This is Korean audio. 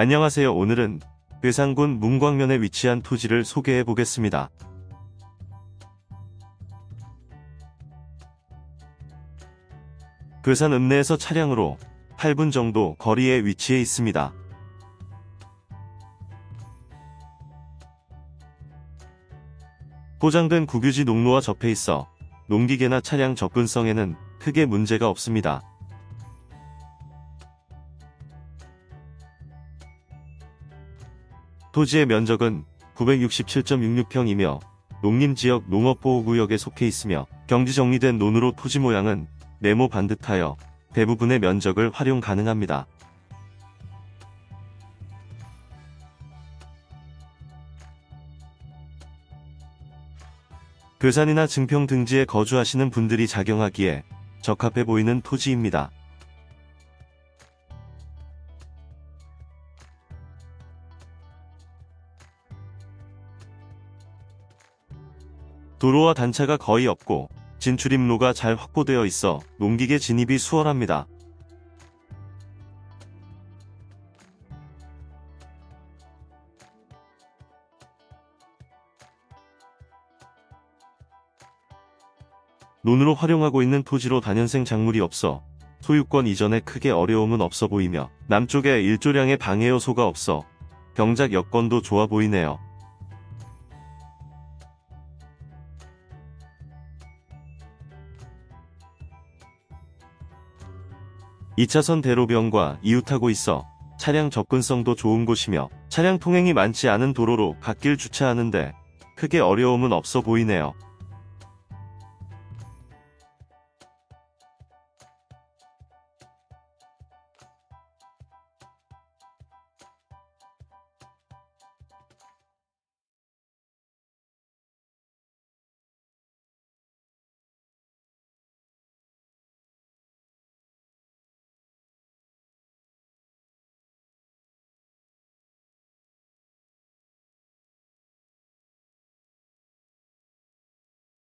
안녕하세요. 오늘은 괴산군 문광면에 위치한 토지를 소개해 보겠습니다. 괴산 읍내에서 차량으로 8분 정도 거리에 위치해 있습니다. 포장된 국유지 농로와 접해 있어 농기계나 차량 접근성에는 크게 문제가 없습니다. 토지의 면적은 967.66평이며 농림지역 농업보호구역에 속해 있으며 경지 정리된 논으로 토지 모양은 네모 반듯하여 대부분의 면적을 활용 가능합니다. 괴산이나 증평 등지에 거주하시는 분들이 작용하기에 적합해 보이는 토지입니다. 도로와 단차가 거의 없고 진출입로가 잘 확보되어 있어 농기계 진입이 수월합니다. 논으로 활용하고 있는 토지로 단연생 작물이 없어 소유권 이전에 크게 어려움은 없어 보이며 남쪽에 일조량의 방해 요소가 없어 경작 여건도 좋아 보이네요. 2차선 대로변과 이웃하고 있어 차량 접근성도 좋은 곳이며 차량 통행이 많지 않은 도로로 갓길 주차하는데 크게 어려움은 없어 보이네요.